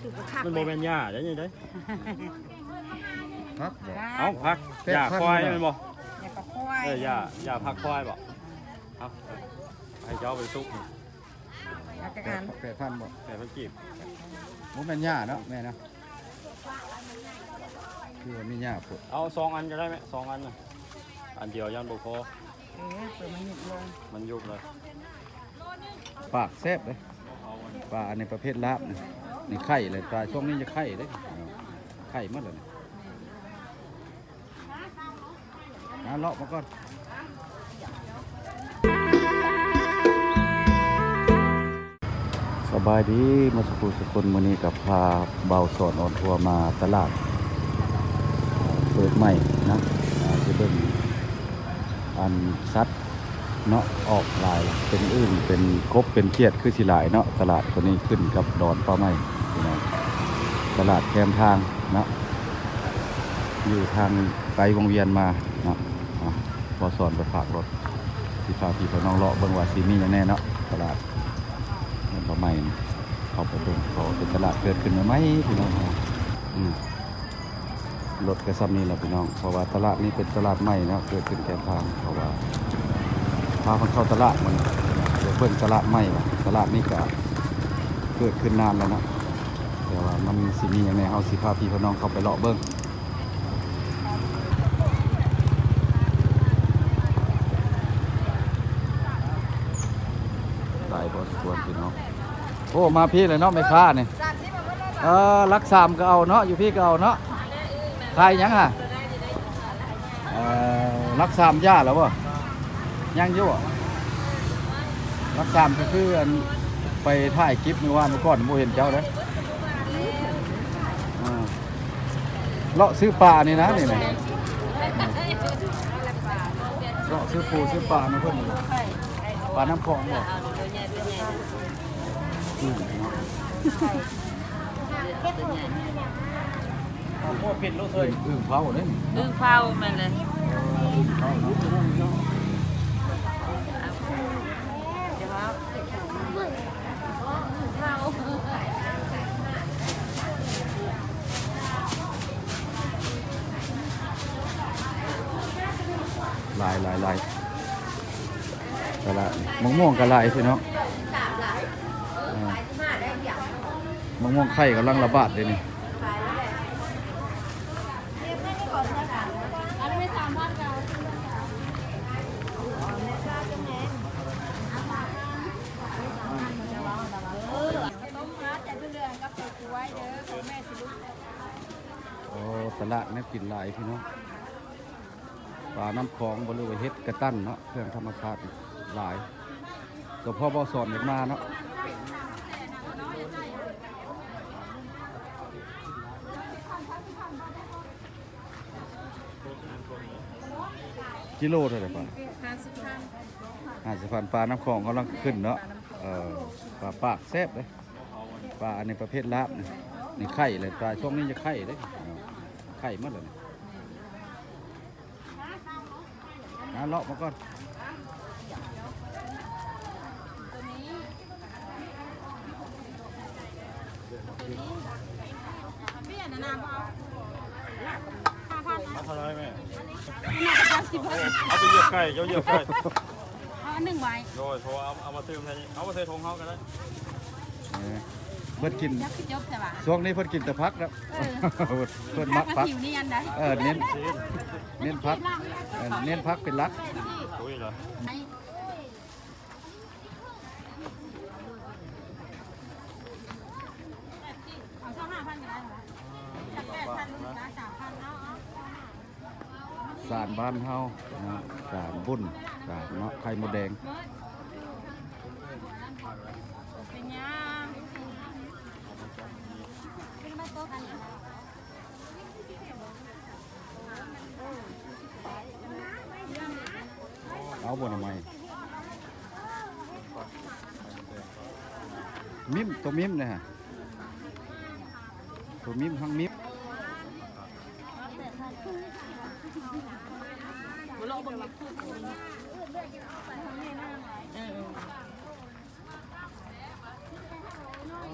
คือก็คักมันโมเมนหญ้าได้ยังไงครับบ่เอาพักหญ้าควายแมันบ่อย่าก็ควายเออหญ้าหญ้าพักควายบ่เอาให้เจ้าไปซุกนี่อาจจะแปอ่าดนแปดพันบ่แต่มันจีบบ่แม่นหญ้าเนาะแม่เนาะคือว่ามีหญ้าพุ่นเอาสองอันก็ได้ไหมสองอันน่ะอันเดียวยันบ่พอเออเปิดมันหยุดลงมันยุบเลยปากแซ่บเลยปลาในประเภทลาบนี่ นี่ไข่เลยปลาช่วงนี้จะไข่เด้เอาไข่หมดเลยนะเลาะมาก่อนสบายดีมาสุขุสุคนวันนี้กับพาเบาสอนออนทัวร์มาตลาด เปิดใหม่นะจะเป็นอันซัด เนาะออกลายเป็นอื่นเป็นกบเป็นเขียดคือสิหลายเนาะตลาดตัวนี้ขึ้นกับดอนป้าไม้พี่น้องตลาดแคมทางเนาะอยู่ทางไกลวงเวียนมาเนาะพอสอนไปฝากรถที่พาพี่พน้องเลาะเบิ่งว่าสีมีอย่างแน่เนาะตลาดนั่นป้าไม่เขาไปเบิ่งเขาเป็นตลาดเกิดขึ้นมาไหมพี่น้องอืมรถกระซำนี้แหละพี่น้อง เพราะว่าตลาดนี้เป็นตลาดใหม่เนาะเกิดขึ้นแคมทางเพราะว่าาคนเข้าตลาดมันเดี๋ยวเพิ่นตลาดใหม่ว่ะตลาดนี้ก็เกิดขึ้นนานแล้วนะแต่ว่ามันสิมีอย่างไรเฮาสิพาพี่พน้องเข้าไปเลาะเบิ่งหลายพอสมควรพี่น้องโอ้มาพี่เลยเนาะไม่ค้านี่เออรักสามก็เอาเนาะอยู่พี่ก็เอาเนาะขายยังอะรักสามย่าแล้วบ่ ยังอยู่อะรักษามก็คืออันไปถ่ายคลิปเมื่อวานเมื่อก่อนโมเห็นเจ้าเลยอ่าเลาะซื้อปลานี่นะนี่นะเลาะซื้อปูซื้อปลานะเพื่อนนี่ปลาน้ำคลองบ่อืมเนาะโอ้ผิดลูกเคอึ่ยงอึ่งเผาเนี่ยอึ้งเผามันเลย อึ่งเผาเนาะ ลายลายลายกะละมะม่วงกะลายพี่น้องอ่ามะม่วงไข่กำลังระบาดเลยนี่ โอ้ตลาดนี่ กินหลายพี่น้องปลาน้ำคลองบริเวณเฮ็ดกระตั้นเนาะเครื่องธรรมชาติหลายแต่พ่อบอสอนเด็กมาเนาะกิโลเท่าไหร่ปลาห้าสิบพันปลาน้ำคลองกำลังขึ้นเนาะปลาปากแซ่บเลยปลาในประเภทลาบนี่ไข่เลยปลาช่วงนี้จะไข่เลย ไข่หมดเลยนี่นะเลาะมาก่อนเอาเท่าไรแม่เอาไปเหยียบไก่เจ้าเหยียบไก่เอาอันหนึ่งไว้โดยเพราะว่าเอาเอามาซื้อมาใส่นี่เอามาใส่ทงเขาก็ได้ เออเพิ่นกินยักษ์จบใช่ปะช่วงนี้เพิ่นกินแต่พักแล้วเพิ่นมักมันพักหิวนี่ยันได้เออเน้นซีนเน้นพักเออเน้นพักเป็นหลักอุ้ยเหรอเอาช่องห้าพันก็ได้เหรอจากแปดพันลูกนะสามพันเนาะสารบ้านเฮานะสารบุญสารเนาะไข่มดแดง เป็นยังเป็นมาโต๊ะกัน เอาบ่ทำไมมิมตัวมิมนะฮะตัวมิมทั้งมิมบุลงบังเออ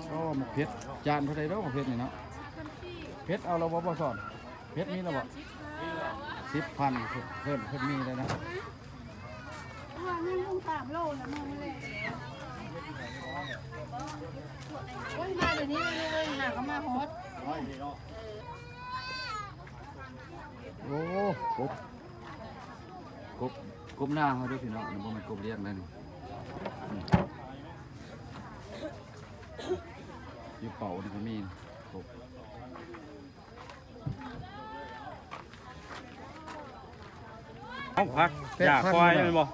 โอ้หมกเพชรจานเท่าไรเด้อหมกเพชรนี่เนาะเพชรเอาเราบ่บ่สอนเพชรมีเราบ่สิบพันเพิ่มเพิ่มมีเลยนะ ว่าแม่ลุงสามโลแล้วมึงเลยโอ้ยมาเดี๋ยวนี้เลยหาเขามาโฮสโอ้กบกบกบหน้าเขาด้วยพี่น้องนี่บ่แมันกบเลี้ยงเลยนี่อืมอยู่เป่านี่ก็มีกบเอาพักอย่าควายแม่นบ่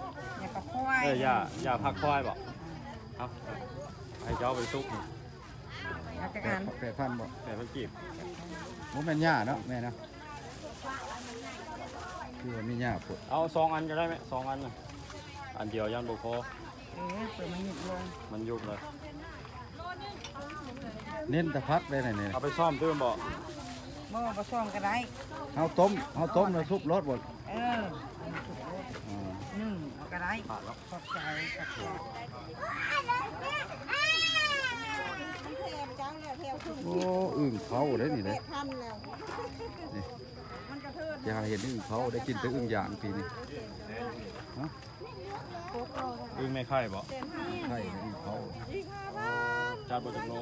เอออย่าอย่าพักควายบ่เอาให้เจ้าไปซุกนี่อาจแปารดย์แปดพันบ่แต่พันกีบบ่แม่นหญ้าเนาะแม่นะคือว่ามีหญ้าปวดเอาสองอันก็ได้ไหมสองอันน่ะอันเดียวยันบุพอเออเปิดมันหยุดลงมันยุบเลย เน้นแต่พักได้ไหนเนี่ยเอาไปซ่อมตื้มบ่บ่บ่ซ่อมก็ได้เอาต้มเอาต้มแล้วซุปรสบ่เออ งเอาก็ได้ขาดแล้วขอบใจขอบใจโอ้อึ่งเผาได้นี่เด้ทำแล้วนี่อย่าเห็นอึ่งเผาได้กินแต่อึ่งย่างปีนี้ฮะอึ้งไม่ไข่บ่ไข่อึ่งเผาจัดบ่จักโล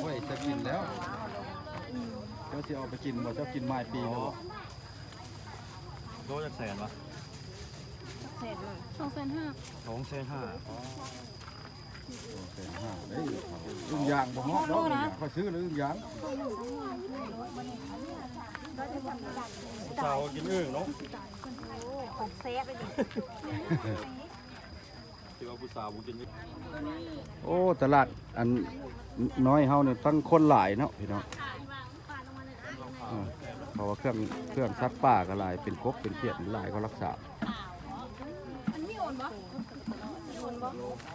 โอ้ยจะกินแล้วเจ้าสิเอาไปกินบ่เจ้ากินไม้ปีแล้วบ่โลจักแสนวะ สองแสนห้าสองแสนห้าอ๋อโอเคห้าได้อึ่งเผาอึ่งย่างบ่เหมาะดอกอึ่งย่างเขาซื้อแล้วอึ่งย่างสาวกินอึ้งเนาะของเซฟไปดิที่ว่าผู้สาวบ่กินอึ้งโอ้ตลาดอันน้อยเฮาเนี่ยตั้งคนหลายเนาะพี่น้องเออเพราะว่าเครื่องเครื่องซัดป่าก็หลายเป็นกบเป็นเขียดหลายก็รักษามันมี โอนบ่โอนบ่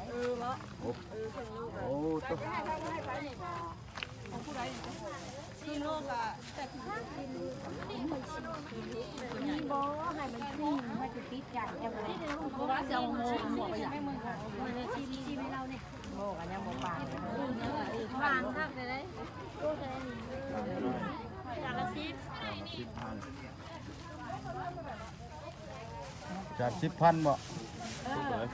เออบ่โอ้ตัวคือโลกอะแต่คือมีบ่ให้มันซีมมันจะติดกันจังเลยเพราะว่าจะเอาโมหมวกไปอย่างไม่มึงค่ะมันจะซีซีให้เราเนี่ยโบกันยังบ่ปานเลยวางทับเลยเลยโลกอะไรนี่จานละสิบสิบพันจัดสิบพันบ่ เลย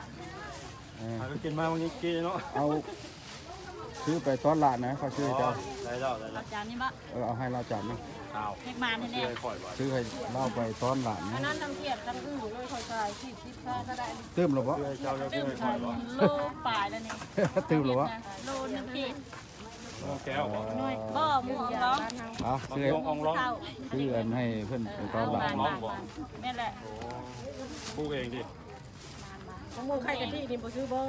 เออหาก็กินมาวันนี้กินเนาะเอาซื้อไปตอนหลานนะเขาซื้อให้เจ้าได้แล้วได้แล้วจานนี้บ่เออเอาให้เราจัดนะอ้าวเล็กมาแน่เชื่อให้ข่อยบ่ซื้อให้เล่าไปตอนหลานๆอันะนนั้นน้ำเทียบกันอื้อเลยคอยจ่ายสิบสิบค่าก็ได้เติมหรือบ่เชื่อให้เจ้าแล้วเชื่อให้ข่อยบ่โลปลายแล้วนี่เติมหรือบ่โลนึงขีดโอ้แก้วบ่บ่หมูร้องเอาบางซื้อทงอองร้องเข้าซื้ออันให้เพิ่นไปตอนหลานน้องบ่แม่นแหละปลูกเองดิ ของหมูไข่กะทินี่บ่ซื้อบ่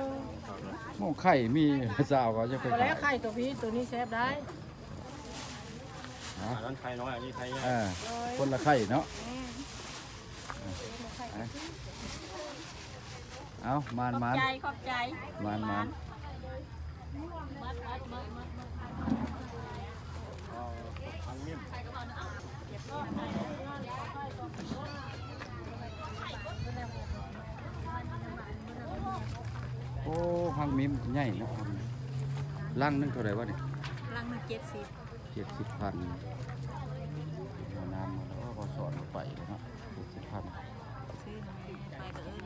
หม้อไข่มีสาวก็จะไปบ่ขาแล้วยไข่ตัวพี่ตัวนี้แซ่บได้ฮะอันนั้นไข่น้อยอันนี้ไข่ใหญ่เออคนละไข่เนาะเอามานขอบมานใจขอบใจมานมานมัดมัดมัดมัดมัดทางมิ่ม โอ้พังมิมใหญ่เนาะลังนึงเท่าไหร่วะเนี่ยลังหนึ่งเจ็ดสิบเจ็ดสิบพันเอาน้ำมาแล้วก็สอนมาไปเนาะเจ็ดสิบพันซื้อไปก็เออ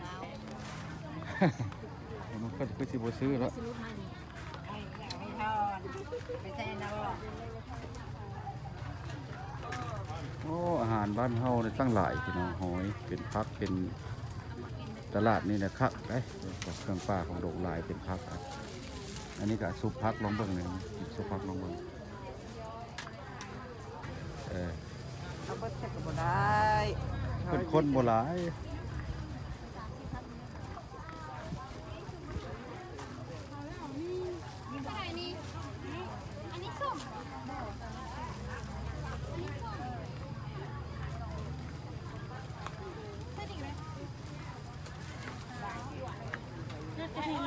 แล้วมันก็คือสิบซื้อแล้วซื้อมาดิให้ให้ทอนไปใส่นะบ่โอ้อาหารบ้านเฮาเนี่ยตั้งหลายพี่น้องหอย เป็นพักเป็น ตลาดนี่นะคักได้กับเครื่องปลาของโดกหลายเป็นพักครับอันนี้ก็ซุปพักลองเบิ่งเลยซุปพักลองเบิ่งเออเอาบ่ใส่ก็บ่ได้เป็นคนโบราณ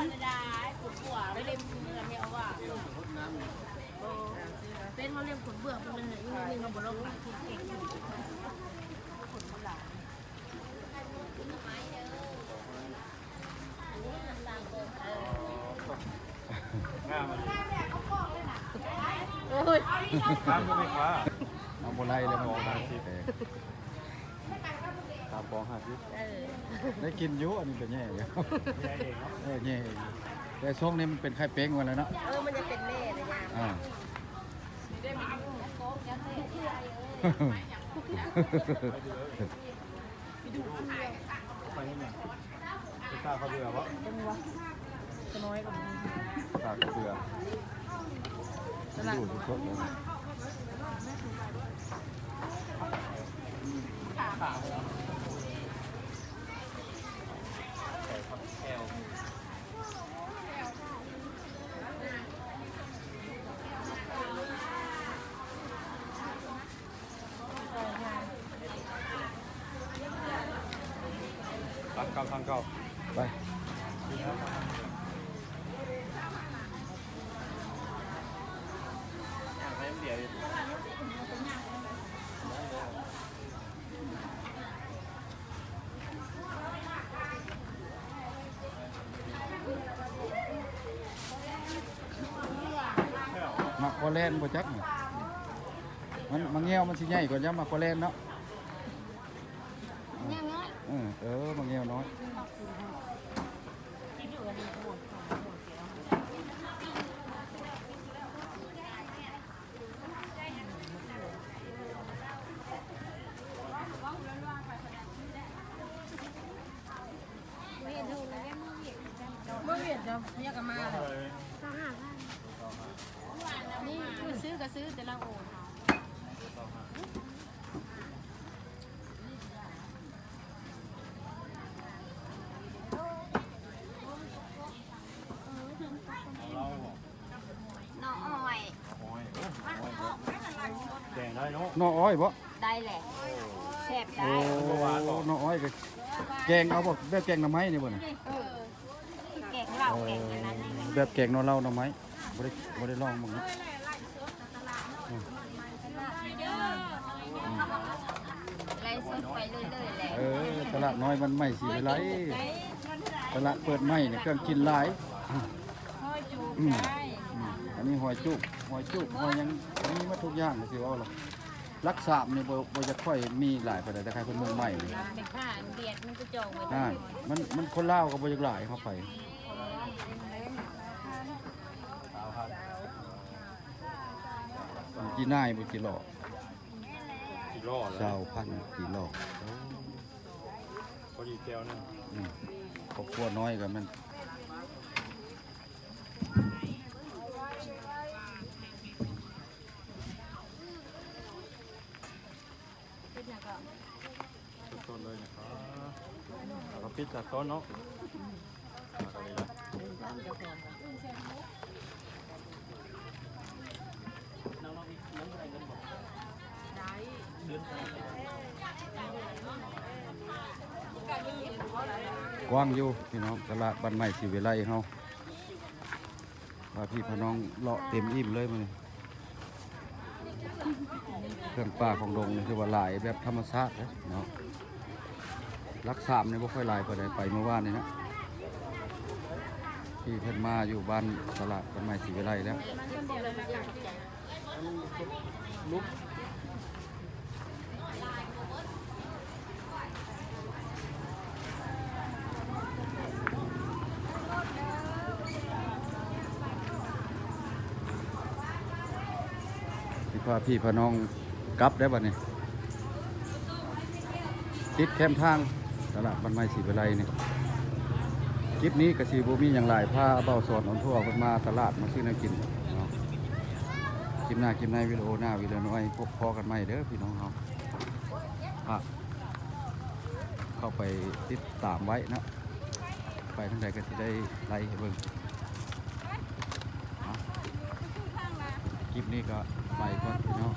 เลยได้ปวดหัวไม่เล่นเงินไม่าว่าเป็นเขาเล่นขุดเขาบอกมันยังมีเงินไม่คว้าเอาบนไล่เลยมองมาสิ ตกตามปองห้าสิบเออได้กินอยู่อันนี้ก็แย่อยู่แย่เองเนาะเออแย่อยู่แต่ช่วงนี้มันเป็นไข้เป้งมาแล้วเนาะเออมันจะเป็นแม่นะยามอ่าไปนี่ไงไปตาเขาเบื่อวะตัวน้อยกว่านี้ตาเขาเบื่ออยู่สดๆเลย รักเก่าทางเก่า ไป ให้เบียร์ มาค อแลนบ่จักนี่มันมันเงี้ยวมันสิใหญ่กว่าจ้ะมาคอแลนเนาะยังไงเออเออมันเงี้ยวน้อยเวียนดูแล้วแม่มือเวียนเมื่อเวียดจะเรียกกันมาเลย สองห้าพันนี่คือซื้อก็ซื้อแต่ ละโอนอ้องอ้อยแดงได้เนาะน่ออ้อยบ่ได้แหละแซ่บได้โอ้นออ้อยก็แกงเอาบ่แบบแกงหน่อไม้นี่บ่น่ะเออแกงเหล้าแกงอันนั้นแบบแกงหนอเล้าหน่อไม้บ่ได้บ่ได้ลองมึงเนาะ ไล่สดไปเรื่อยๆแหละ เออต ลาดน้อยมันไม่สิไปไหลตลาดเปิดใหม่เนี่ยเครื่องกินหลายอืมอืมอันนี้หอยจุกหอยจุกหอยหยังมีมาทุกอย่างเลยสิว่าล่ะรักษาบนี่บ่บ่จะค่อยมีหลายปานใดแต่ใครเพิ่นเมืองใหม่นี่เป็นผ้าเบียดมันก็จองไว้อ่ามันมันคนลาวก็บ่อยากหลายเข้าไปกี่นายบ่กี่หลอกกี่รอดชาวพันกี่หลอก พอดีแก้วนึงอืมครอบครัวน้อยก็มันต้นเลยนะครับเราปิดจากต้นเนาะมากันเลยนะ กว้างอยู่พี่น้องตลาดบ้านใหม่สิเวไลเฮาว่าพี่พน้องเลาะเต็มอิ่มเลยมื้อนี้เครื่องป่าของดงนี่คือว่าหลายแบบธรรมชาตินะเนาะรักสามนี่บ่ค่อยหลายปานไปเมื่อวานนี่นะที่เพิ่นมาอยู่บ้านตลาดบ้านใหม่สิเวไลแล้วลุกาพี่พาน้องกลับได้บัดนี้ติดแคมทางตลาดบ้านใหม่ศรีวิไลนี่คลิปนี้กระสิบ่มีอย่างไรพาเบาสอนออนทั่วเพิ่นมาตลาดมาซื้อแนวกินเนาะคลิปหน้าคลิปในวิดีโอหน้าวิดีโอน้อยพบพอกันใหม่เด้อพี่น้องเฮาเข้าไปติดตามไว้นะ ไปทางใดก็สิได้ไล่เบิ่งเอาคลิปนี้ก็ ไปก่อนพี่น้อง